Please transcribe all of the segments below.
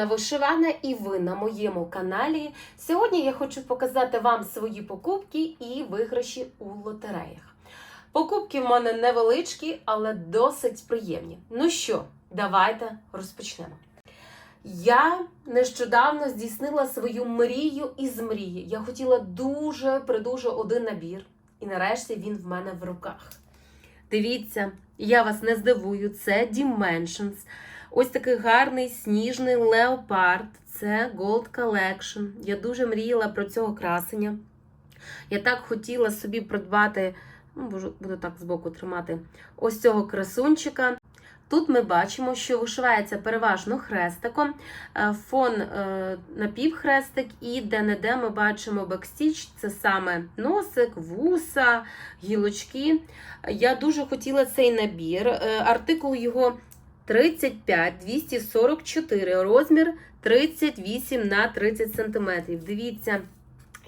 Яна Вишивана і ви на моєму каналі. Сьогодні я хочу показати вам свої покупки і виграші у лотереях. Покупки в мене невеличкі, але досить приємні. Ну що, давайте розпочнемо. Я нещодавно здійснила свою мрію із мрії. Я хотіла дуже придуже один набір, і нарешті він в мене в руках. Дивіться, я вас не здивую, це Dimensions. Ось такий гарний сніжний леопард. Це Gold Collection. Я дуже мріяла про цього красення. Я так хотіла собі придбати, ну, буду, так збоку тримати, ось цього красунчика. Тут ми бачимо, що вишивається переважно хрестиком, е, фон е, напівхрестик, і де-не-де ми бачимо бекстіч, це саме носик, вуса, гілочки. Я дуже хотіла цей набір. Е, Артикул його 35 244, розмір 38 на 30 см. Дивіться,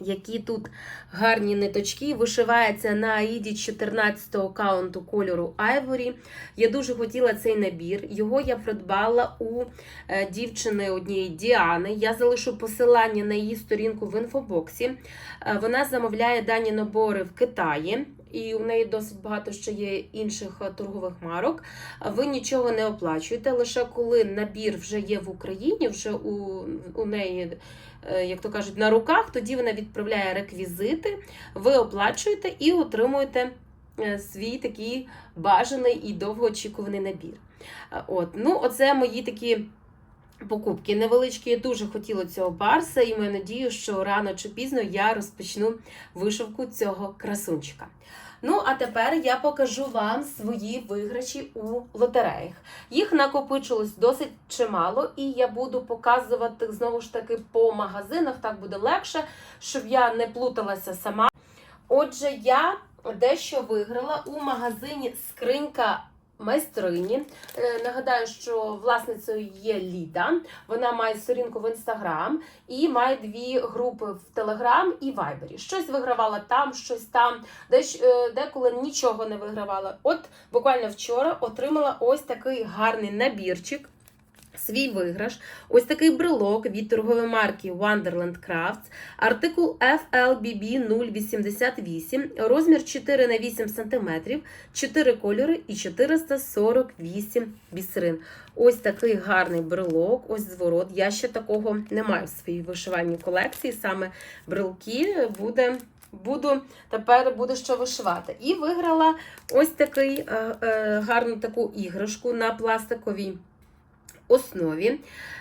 які тут гарні ниточки. Вишивається на аїді 14-го каунту кольору Ivory. Я дуже хотіла цей набір. Його я придбала у е, дівчини однієї Діани. Я залишу посилання на її сторінку в інфобоксі. Е, Вона замовляє дані набори в Китаї. І у неї досить багато ще є інших е, торгових марок. Ви нічого не оплачуєте. Лише коли набір вже є в Україні, вже у, у неї, е, як то кажуть, на руках, тоді вона відправляє реквізити, ви оплачуєте і отримуєте е, свій такий бажаний і довгоочікуваний набір. От, ну, оце мої такі. Покупки невеличкі, я дуже хотіла цього барса, і маю надію, що рано чи пізно я розпочну вишивку цього красунчика. Ну, а тепер я покажу вам свої виграші у лотереях. Їх накопичилось досить чимало, і я буду показувати знову ж таки по магазинах, так буде легше, щоб я не плуталася сама. Отже, я дещо виграла у магазині Скринька майстрині. Е, Нагадаю, що власницею є Ліда. Вона має сторінку в інстаграм і має дві групи в Телеграм і Вайбері. Щось вигравала там, щось там, десь е, деколи нічого не вигравала. От буквально вчора отримала ось такий гарний набірчик. Свій виграш, ось такий брелок від торгової марки Wonderland Crafts, артикул FLBB 088, розмір 4 на 8 см, 4 кольори і 448 бісерин. Ось такий гарний брелок, ось зворот. Я ще такого не маю в своїй вишивальній колекції. Саме брелки буде. Буду тепер буду що вишивати. І виграла ось такий е, е, гарну таку іграшку на пластиковій основі.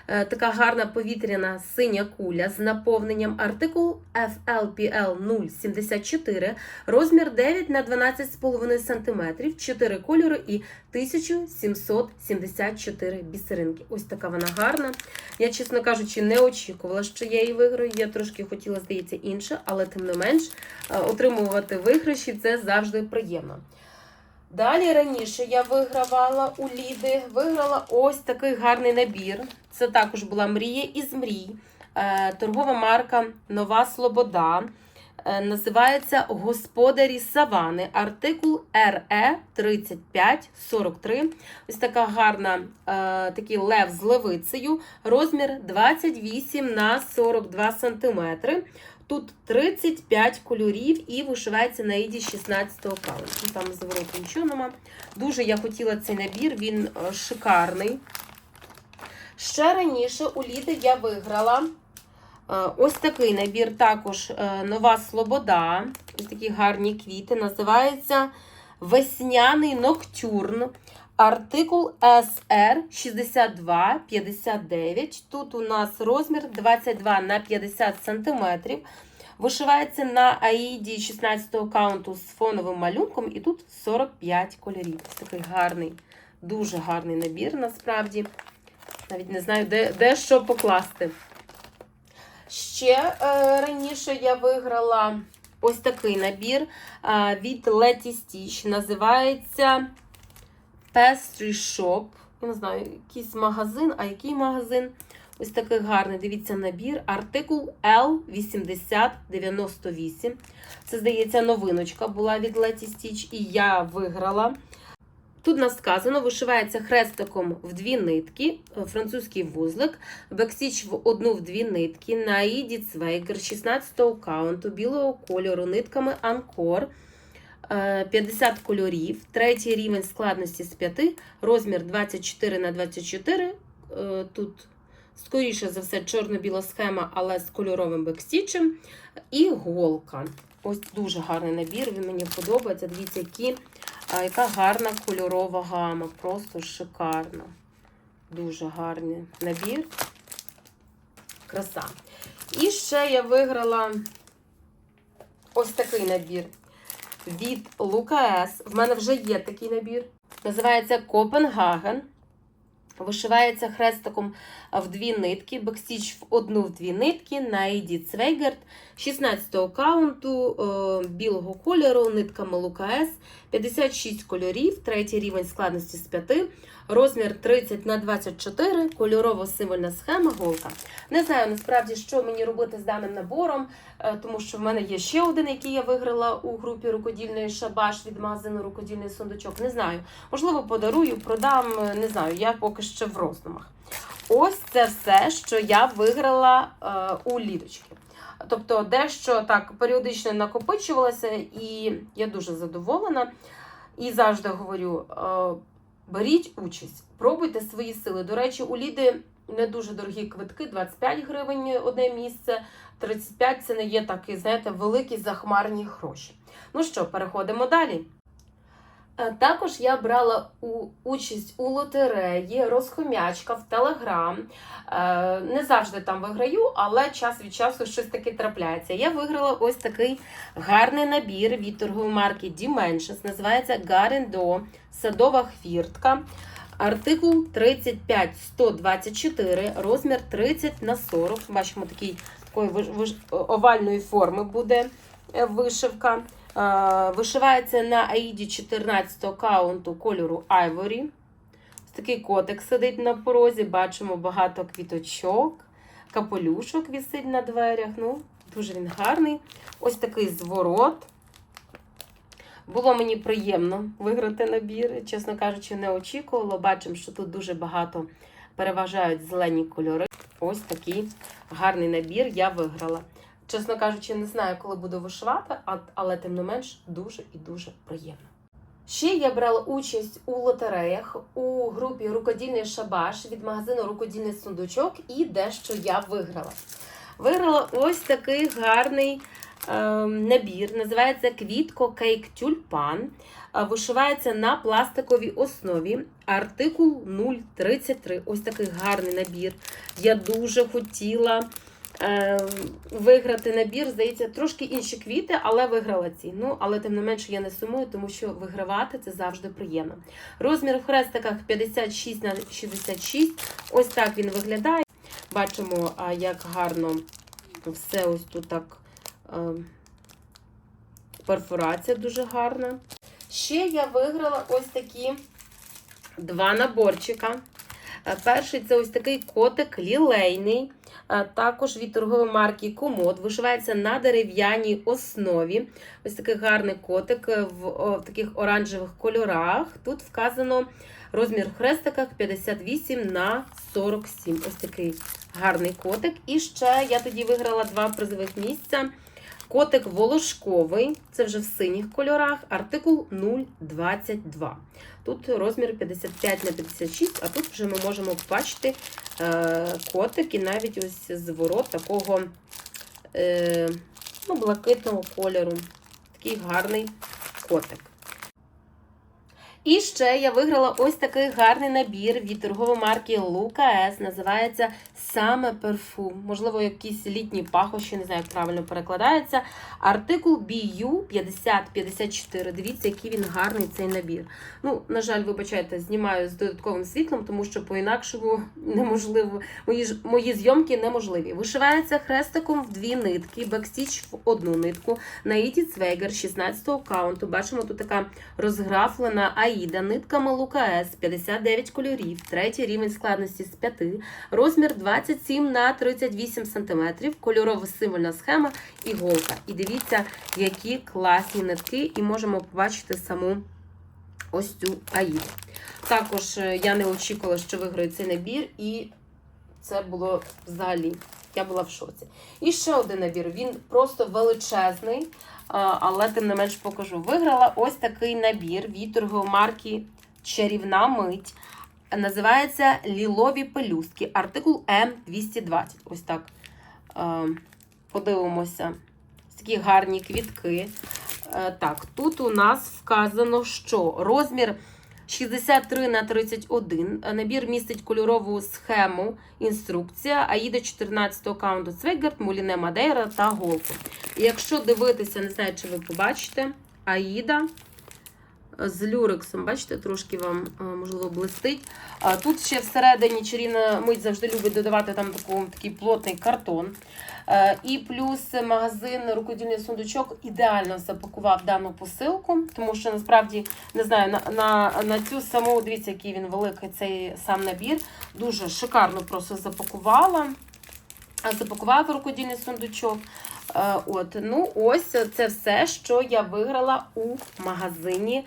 Е, Така гарна повітряна синя куля з наповненням артикул FLPL 074, розмір 9 на 12,5 см, 4 кольори і 1774 бісеринки. Ось така вона гарна. Я, чесно кажучи, не очікувала, що я її виграю. Я трошки хотіла, здається, інше, але тим не менш, е, отримувати виграші це завжди приємно. Далі раніше я вигравала у Ліди, виграла ось такий гарний набір. Це також була мрія із мрій. Е, Торгова марка Нова Слобода. Е, Називається Господарі Савани. Артикул РЕ 3543. Ось така гарна, е, такий лев з левицею. Розмір 28 на 42 сантиметри. Тут 35 кольорів і вишивається на іді 16-го каунту. Там завороту нічого нема. Дуже я хотіла цей набір, він е, шикарний. Ще раніше у Ліди я виграла е, ось такий набір, також е, нова Слобода. Ось такі гарні квіти. Називається Весняний ноктюрн. Артикул SR 6259. Тут у нас розмір 22 на 50 см. Вишивається на аїді 16-го каунту з фоновим малюнком, і тут 45 кольорів. Такий гарний, дуже гарний набір, насправді. Навіть не знаю, де, де що покласти. Ще е, раніше я виграла ось такий набір е, від Letty Stitch. Називається Pastry Shop. Я не знаю, якийсь магазин, а який магазин? Ось такий гарний, дивіться, набір. Артикул L8098. Це, здається, новиночка була від Letty Stitch, і я виграла. Тут нас сказано, вишивається хрестиком в дві нитки, е, французький вузлик, бекстіч в одну в дві нитки, на Аїді Цвейгер 16-го каунту, білого кольору, нитками Анкор, 50 кольорів, третій рівень складності з 5, розмір 24 на 24. е, Тут, скоріше за все, чорно-біла схема, але з кольоровим бекстічем, і голка. Ось дуже гарний набір, він мені подобається. Дивіться, які яка гарна кольорова гама, просто шикарно. Дуже гарний набір. Краса. І ще я виграла ось такий набір від Лукаес. В мене вже є такий набір. Називається Копенгаген. Вишивається хрестиком в дві нитки, бекстіч в одну в дві нитки, на Еді Цвейгерт 16-го каунту е, білого кольору, нитками Лукас, 56 кольорів, третій рівень складності з 5, розмір 30 на 24, кольорово-символьна схема, голка. Не знаю насправді, що мені робити з даним набором, е, тому що в мене є ще один, який я виграла у групі рукодільної шабаш від магазину рукодільний сундучок. Не знаю. Можливо, подарую, продам, е, не знаю, я поки що в роздумах. Ось це все, що я виграла е, у лідочки. Тобто, дещо так періодично накопичувалося, і я дуже задоволена. І завжди говорю: е, беріть участь, пробуйте свої сили. До речі, у Ліди не дуже дорогі квитки, 25 гривень одне місце, 35 це не є такі, знаєте, великі захмарні гроші. Ну що, переходимо далі. Е, Також я брала участь у лотереї Розхомячка в Телеграм. Е, Не завжди там виграю, але час від часу щось таке трапляється. Я виграла ось такий гарний набір від торгової марки Dimensions. Називається Гарендо Садова хвіртка. Артикул 35124, розмір 30 на 40. Бачимо, такий такої овальної форми буде е, вишивка. Вишивається на Аїді 14 каунту кольору Ivory. Ось такий котик сидить на порозі. Бачимо багато квіточок, капелюшок висить на дверях. Ну, дуже він гарний. Ось такий зворот. Було мені приємно виграти набір. Чесно кажучи, не очікувала. Бачимо, що тут дуже багато переважають зелені кольори. Ось такий гарний набір я виграла. Чесно кажучи, не знаю, коли буду вишивати, але тим не менш дуже і дуже приємно. Ще я брала участь у лотереях у групі Рукодільний шабаш від магазину Рукодільний сундучок і дещо я виграла. Виграла ось такий гарний е, набір. Називається Квітко Кейк Тюльпан. Е, Вишивається на пластиковій основі. Артикул 033. Ось такий гарний набір. Я дуже хотіла виграти набір. Здається, трошки інші квіти, але виграла ці. Ну, але тим не менше я не сумую, тому що вигравати це завжди приємно. Розмір в хрестиках 56 на 66. Ось так він виглядає. Бачимо, як гарно все ось тут так. е, Перфорація дуже гарна. Ще я виграла ось такі два наборчика. Е, Перший це ось такий котик лілейний, також від торгової марки Комод. Вишивається на дерев'яній основі. Ось такий гарний котик в, в таких оранжевих кольорах. Тут вказано розмір в хрестиках 58 на 47. Ось такий гарний котик. І ще я тоді виграла два призових місця. Котик волошковий, це вже в синіх кольорах, артикул 022. Тут розмір 55 на 56, а тут вже ми можемо побачити е, котик і навіть ось зворот такого е, ну, блакитного кольору. Такий гарний котик. І ще я виграла ось такий гарний набір від торгової марки Luca S. Називається саме перфум. Можливо, якісь літні пахощі, не знаю, як правильно перекладається. Артикул BU 5054. Дивіться, який він гарний цей набір. Ну, на жаль, вибачайте, знімаю з додатковим світлом, тому що по-інакшому неможливо. Мої, мої зйомки неможливі. Вишивається хрестиком в дві нитки, бекстіч в одну нитку. На Іті Цвейгер 16-го каунту. Бачимо, тут така розграфлена Аїда, нитками Лука С, 59 кольорів, третій рівень складності з 5, розмір 27 на 38 см, кольорова символьна схема і голка. І дивіться, які класні нитки, і можемо побачити саму ось цю Аїду. Також е, я не очікувала, що виграю цей набір, і це було взагалі. Я була в шоці. І ще один набір. Він просто величезний, але тим не менш покажу. Виграла ось такий набір від торгової марки Чарівна мить. Називається Лілові пелюстки. Артикул М220. Ось так. Е, Подивимося. Такі гарні квітки. Е, Так, тут у нас вказано, що розмір 63 на 31. Набір містить кольорову схему, інструкція, Аїда 14-го каунту Цвейгард, Муліне Мадейра та Голку. Якщо дивитися, не знаю, чи ви побачите, Аїда з люрексом, бачите, трошки вам, е, можливо, блистить. Тут ще всередині чарівна мить завжди любить додавати там таку, такий плотний картон. Е, І плюс магазин рукодільний сундучок ідеально запакував дану посилку, тому що насправді не знаю, на, на, на цю саму, дивіться, який він великий, цей сам набір. Дуже шикарно просто запакувала. Запакував рукодільний сундучок. Е, От, ну ось це все, що я виграла у магазині,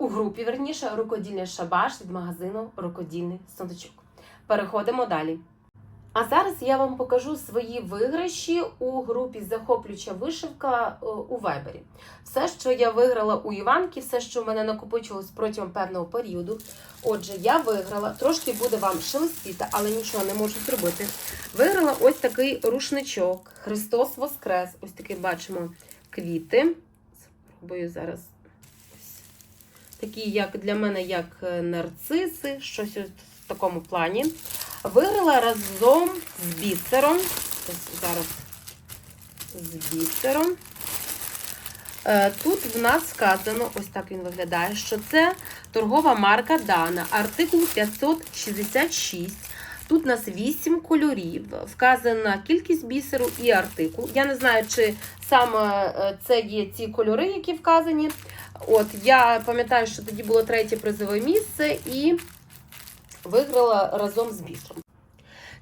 у групі, верніше, рукодільний шабаш від магазину Рукодільний сундучок. Переходимо далі. А зараз я вам покажу свої виграші у групі Захоплююча вишивка е, у Вайбері. Все, що я виграла у Іванки, все, що в мене накопичилось протягом певного періоду. Отже, я виграла, трошки буде вам шелестіти, але нічого не можу зробити. Виграла ось такий рушничок. Христос Воскрес. Ось такий бачимо квіти. Спробую зараз. Такі, як для мене, як е, нарциси, щось ось в такому плані. Виграла разом з бісером. Зараз з бісером. Е, Тут в нас сказано, ось так він виглядає, що це торгова марка Дана, артикул 566. Тут у нас 8 кольорів, вказана кількість бісеру і артикул. Я не знаю, чи саме е, це є ці кольори, які вказані. От, Я пам'ятаю, що тоді було третє призове місце і виграла разом з бісером.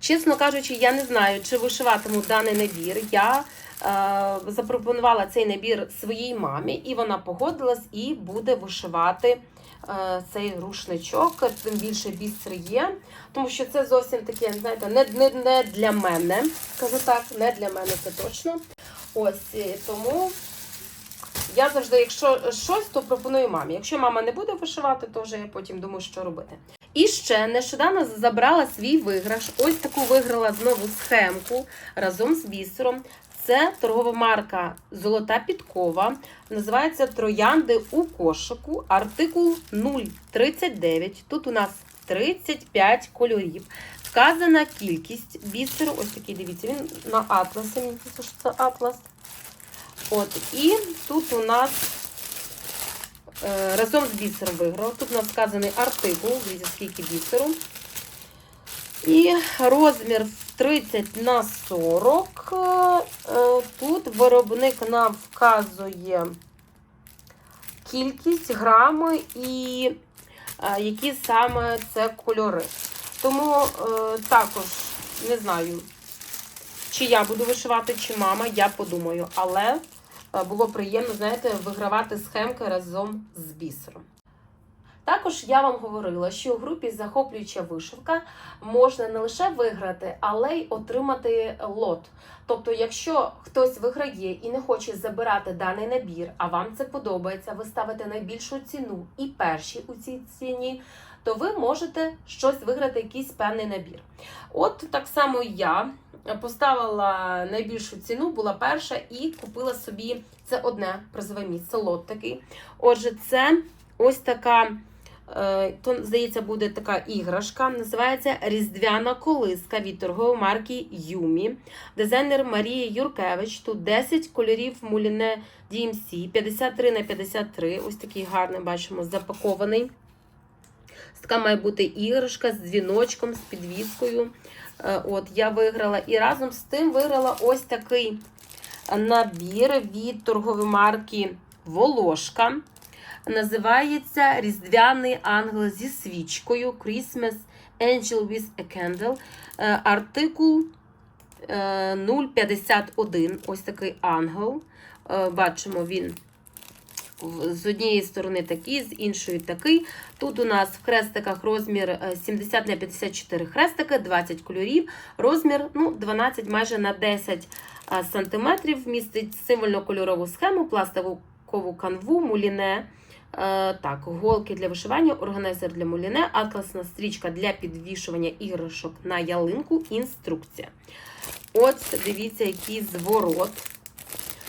Чесно кажучи, я не знаю, чи вишиватиму даний набір. Я е, запропонувала цей набір своїй мамі, і вона погодилась і буде вишивати е, цей рушничок. Тим більше бісер є, тому що це зовсім таке, знаєте, не, не, не для мене. Кажу так, не для мене це точно. Ось тому. Я завжди, якщо щось, то пропоную мамі. Якщо мама не буде вишивати, то вже я потім думаю, що робити. І ще нещодавно забрала свій виграш. Ось таку виграла знову схемку разом з бісером. Це торгова марка Золота Підкова. Називається Троянди у кошику. Артикул 039. Тут у нас 35 кольорів. Вказана кількість бісеру. Ось такий, дивіться, він на атласі. Мені здається, що це атлас. От, і тут у нас е, разом з бісером виграла. Тут у нас вказаний артикул, дивіться, скільки бісеру. І розмір 30 на 40. Е, Тут виробник нам вказує кількість, грами і е, які саме це кольори. Тому е, також не знаю, чи я буду вишивати, чи мама, я подумаю. Але було приємно, знаєте, вигравати схемки разом з бісером. Також я вам говорила, що у групі захоплююча вишивка можна не лише виграти, але й отримати лот. Тобто, якщо хтось виграє і не хоче забирати даний набір, а вам це подобається, ви ставите найбільшу ціну і перші у цій ціні, то ви можете щось виграти, якийсь певний набір. От так само я поставила найбільшу ціну, була перша і купила собі це одне призове місце, лот такий. Отже, це ось така. е, То, здається, буде така іграшка. Називається Різдвяна колиска від торгової марки Юмі. Дизайнер Марія Юркевич. Тут 10 кольорів муліне DMC, 53 на 53. Ось такий гарний, бачимо, запакований. Така має бути іграшка з дзвіночком, з підвіскою. Е, От, я виграла. І разом з тим виграла ось такий набір від торгової марки Волошка. Називається Різдвяний ангел зі свічкою Christmas Angel with a Candle. Е, Артикул е, 051. Ось такий ангел. Е, Бачимо, він з однієї сторони такий, з іншої такий. Тут у нас в хрестиках розмір е, 70 на 54 хрестики, 20 кольорів, розмір ну, 12 майже на 10 а, сантиметрів. Містить символьно-кольорову схему, пластикову канву, муліне. Е, так, голки для вишивання, органайзер для муліне, атласна стрічка для підвішування іграшок на ялинку, інструкція. От, дивіться, який зворот.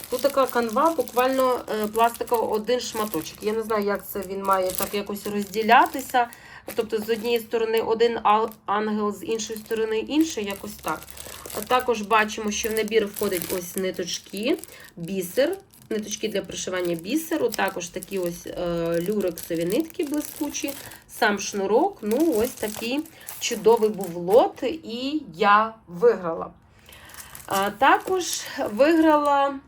Тут така канва, буквально е, пластикова один шматочок. Я не знаю, як це він має так якось розділятися. Тобто, з однієї сторони один ангел, з іншої сторони інший, якось так. Також бачимо, що в набір входить ось ниточки, бісер, ниточки для пришивання бісеру, також такі ось е, люрексові нитки блискучі, сам шнурок. Ну, ось такий чудовий був лот, і я виграла. А, також виграла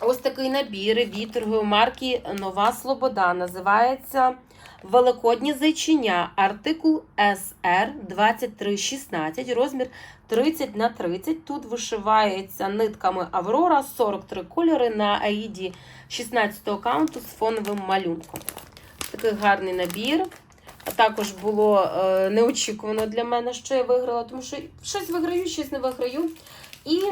ось такий набір від торгової марки Нова Слобода. Називається Великодні зайчиня, артикул SR 2316, розмір 30 на 30. Тут вишивається нитками Аврора 43 кольори на аїді 16 аккаунту з фоновим малюнком. Такий гарний набір. Також було е, неочікувано для мене, що я виграла, тому що щось виграю, щось не виграю. І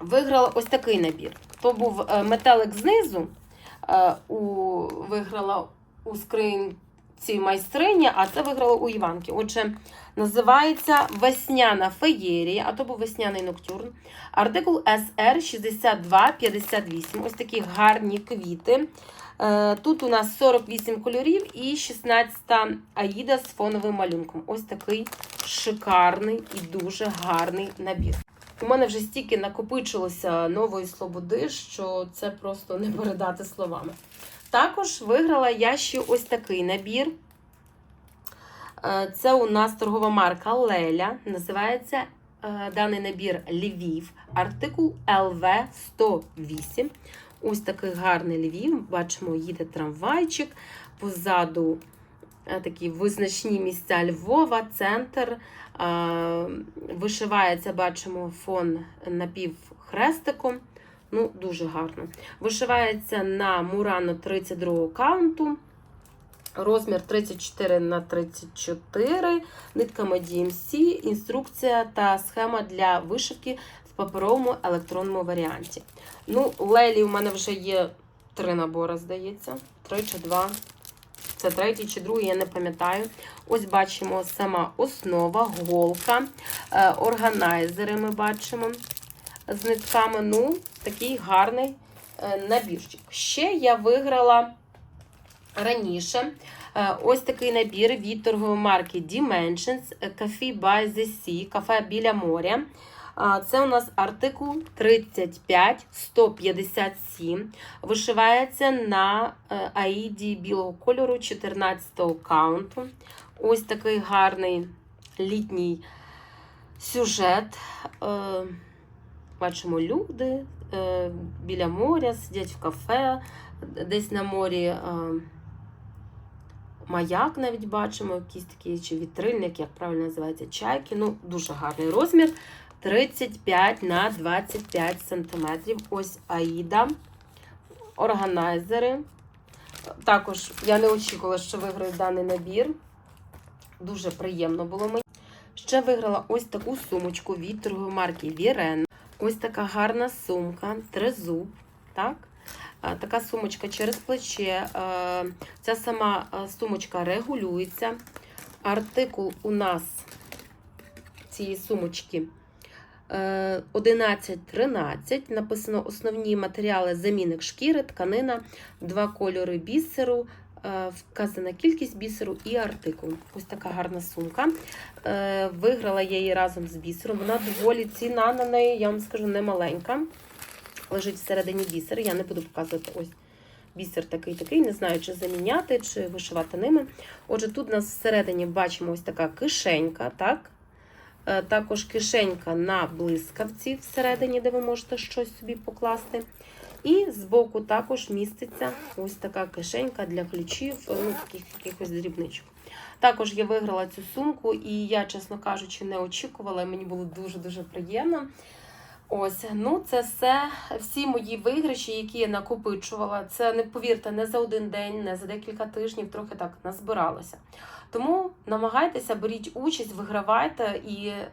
виграла ось такий набір. То був е, метелик знизу, е, у, виграла у скринці майстриня, а це виграла у Іванки. Отже, називається Весняна феєрія, а то був весняний ноктюрн. Артикул SR 6258. Ось такі гарні квіти. Е, Тут у нас 48 кольорів і 16 аїда з фоновим малюнком. Ось такий шикарний і дуже гарний набір. У мене вже стільки накопичилося нової слободи, що це просто не передати словами. Також виграла я ще ось такий набір. Е, Це у нас торгова марка Леля. Називається е, даний набір Львів, артикул ЛВ108. Ось такий гарний Львів. Бачимо, їде трамвайчик. Позаду е, такі визначні місця Львова, центр. Вишивається, бачимо, фон напівхрестиком. Ну, дуже гарно. Вишивається на Мурано 32 каунту. Розмір 34 на 34, нитками DMC, інструкція та схема для вишивки в паперовому електронному варіанті. Ну, Лелі у мене вже є три набори, здається. Три чи два. Це третій чи другий, я не пам'ятаю. Ось бачимо сама основа, голка, е, органайзери ми бачимо з нитками. Ну, такий гарний е, набірчик. Ще я виграла раніше е, ось такий набір від торгової марки Dimensions Cafe by the Sea, кафе біля моря. Це у нас артикул 35-157. Вишивається на е, аїді білого кольору 14-го каунту. Ось такий гарний літній сюжет. Е, Бачимо люди е, біля моря, сидять в кафе, десь на морі маяк навіть бачимо, якийсь такий чи вітрильник, як правильно називається, чайки. Ну, дуже гарний розмір. 35 на 25 сантиметрів. Ось Аїда, органайзери. Також я не очікувала, що виграю даний набір. Дуже приємно було мені. Ще виграла ось таку сумочку від торгової марки Вірен. Ось така гарна сумка, тризуб. Так? Така сумочка через плече. Ця сама сумочка регулюється. Артикул у нас цієї сумочки 11-13. Написано основні матеріали замінник шкіри, тканина, два кольори бісеру. е, Вказана кількість бісеру і артикул. Ось така гарна сумка. Е, Виграла я її разом з бісером. Вона доволі ціна на неї, я вам скажу, не маленька. Лежить всередині бісер. Я не буду показувати ось бісер такий-такий. Не знаю, чи заміняти, чи вишивати ними. Отже, тут у нас всередині бачимо ось така кишенька, так? Е, Також кишенька на блискавці всередині, де ви можете щось собі покласти. І збоку також міститься ось така кишенька для ключів, ну, таких якихось дрібничок. Також я виграла цю сумку, і я, чесно кажучи, не очікувала. Мені було дуже-дуже приємно. Ось, ну це все, всі мої виграші, які я накопичувала. Це не повірте, не за один день, не за декілька тижнів, трохи так назбиралося. Тому намагайтеся, беріть участь, вигравайте і е,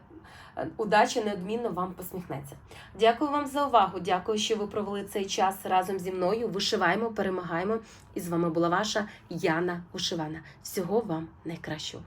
удача неодмінно вам посміхнеться. Дякую вам за увагу. Дякую, що ви провели цей час разом зі мною. Вишиваємо, перемагаємо. І з вами була ваша Яна Ушивана. Всього вам найкращого.